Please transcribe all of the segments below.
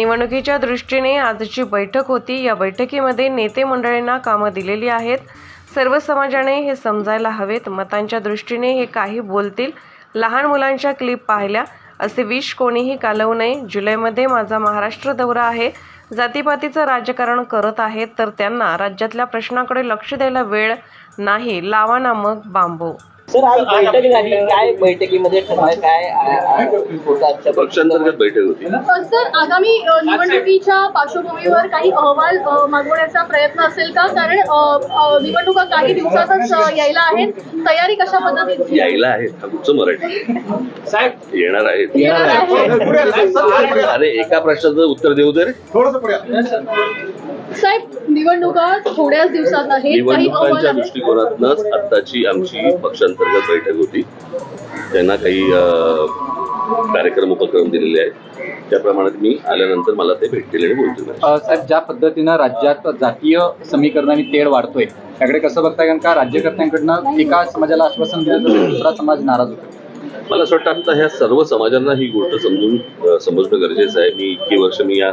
निवडणुकीच्या दृष्टीने आजची बैठक होती. या बैठकीमध्ये नेते मंडळींना कामं दिलेली आहेत. सर्व समाजाने हे समजायला हवेत. मतांच्या दृष्टीने हे काही बोलतील. लहान मुलांच्या क्लिप पाहिल्या. असे विष कोणीही कालवू नये. जुलैमध्ये माझा महाराष्ट्र दौरा आहे. जातीपातीचं राजकारण करत आहेत. तर त्यांना राज्यातल्या प्रश्नाकडे लक्ष द्यायला वेळ नाही. लावा ना मग बांबू. सर आज बैठक झाली. काय बैठकीमध्ये ठरलं काय पक्षांतर्गत बैठक होती. सर आगामी निवडणुकीच्या पार्श्वभूमीवर काही अहवाल मागवण्याचा प्रयत्न असेल का? कारण निवडणुका काही दिवसातच यायला आहेत. तयारी कशा पद्धतीची? यायला आहेत. हा कुठचं मराठी येणार आहेत. अरे एका प्रश्नाचं उत्तर देऊ दे रे साहेब निवडणुका थोड्याच दिवसात आहेत काही अहवाल निवडणुकांच्या आहेत. दृष्टिकोनातनच आत्ताची आमची पक्षांतर्गत बैठक होती. त्यांना काही अं, कार्यक्रम उपक्रम दिलेले आहेत. त्याप्रमाणे मी आल्यानंतर मला ते भेटतील आणि बोलतील. अ, साहेब ज्या पद्धतीनं राज्यात जातीय समीकरणाने तेढ वाढतोय त्याकडे कसं बघताय? कारण का राज्यकर्त्यांकडनं एका समाजाला आश्वासन दिलं तर दुसरा समाज नाराज होतो. मला असं वाटतं आता ह्या सर्व समाजांना ही गोष्ट समजून अं, समजणं गरजेचं आहे. मी इतकी वर्ष मी या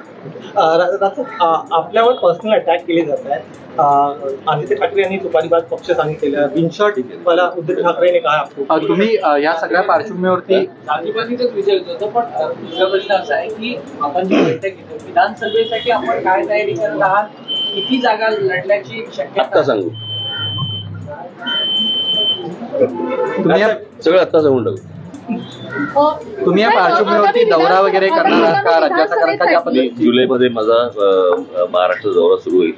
आपल्यावर पर्सनल अटॅक केले जात आहेत आदित्य ठाकरे यांनी तुपारीबाद पक्ष सांगितलेलं. बिनशॉट मला उद्धव ठाकरेने अ, तुम्ही या सगळ्या पार्श्वभूमीवरती जातीपातीचाच विचार होतो पण दुसरा प्रश्न असा आहे की आपण जी बैठक घेतो विधानसभेसाठी आपण काय तयारी करत आहात? किती जागा लढण्याची आत्ता शक्यता सांगू. तुम्ही सगळं आत्ता सांगून टाकू. तुम्ही या पार्श्वभूमीवरती दौरा वगैरे करणार आहात का? राज्याचा कारण का ज्या पद्धतीने? जुलैमध्ये माझा महाराष्ट्र दौरा सुरू होईल.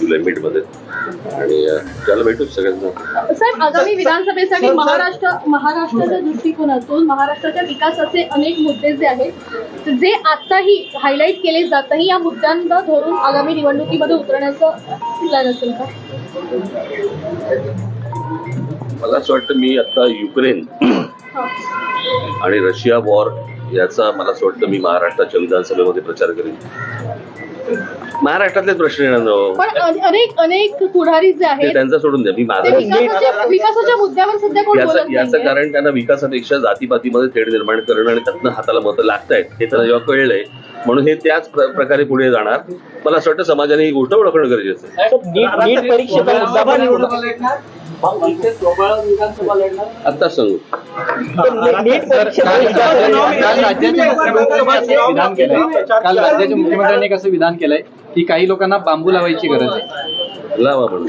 जुलै मिडमध्ये आणि अ, त्याला भेटू सगळ्यांना. साहेब आगामी विधानसभेसाठी महाराष्ट्र महाराष्ट्राच्या दृष्टिकोनातून महाराष्ट्राच्या विकासाचे अनेक मुद्दे जे आहेत जे आताही हायलाईट केले जातही या मुद्द्यांना धरून आगामी निवडणुकीमध्ये उतरण्याचं प्लॅन असेल का? मला असं वाटतं मी आता युक्रेन. आणि रशिया वॉर याचा मला असं वाटतं मी महाराष्ट्राच्या विधानसभेमध्ये प्रचार करेन. महाराष्ट्रातलेच प्रश्न येणार हो. अनेक अनेक पुढारी जे ते आहेत त्यांचा सोडून द्या. मी विकासाच्या मुद्द्यावर सध्या कोण याचं कारण त्यांना विकासापेक्षा जातीपातीमध्ये तेढ निर्माण करणं आणि त्यातनं हाताला मतं लागतायत हे त्यांना जेव्हा कळलंय म्हणून हे त्याच प्र- प्रकारे पुढे जाणार. मला असं वाटतं समाजाने ही गोष्ट ओळखणं गरजेचं आहे. आत्ताच सांगू. काल मुख्यमंत्र्यांनी विधान केलंय. राज्याच्या मुख्यमंत्र्यांनी एक असं विधान केलंय की काही लोकांना बांबू लावायची गरज आहे. लावा म्हणून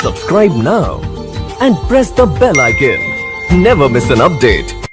Subscribe now and press the bell icon. Never miss an update.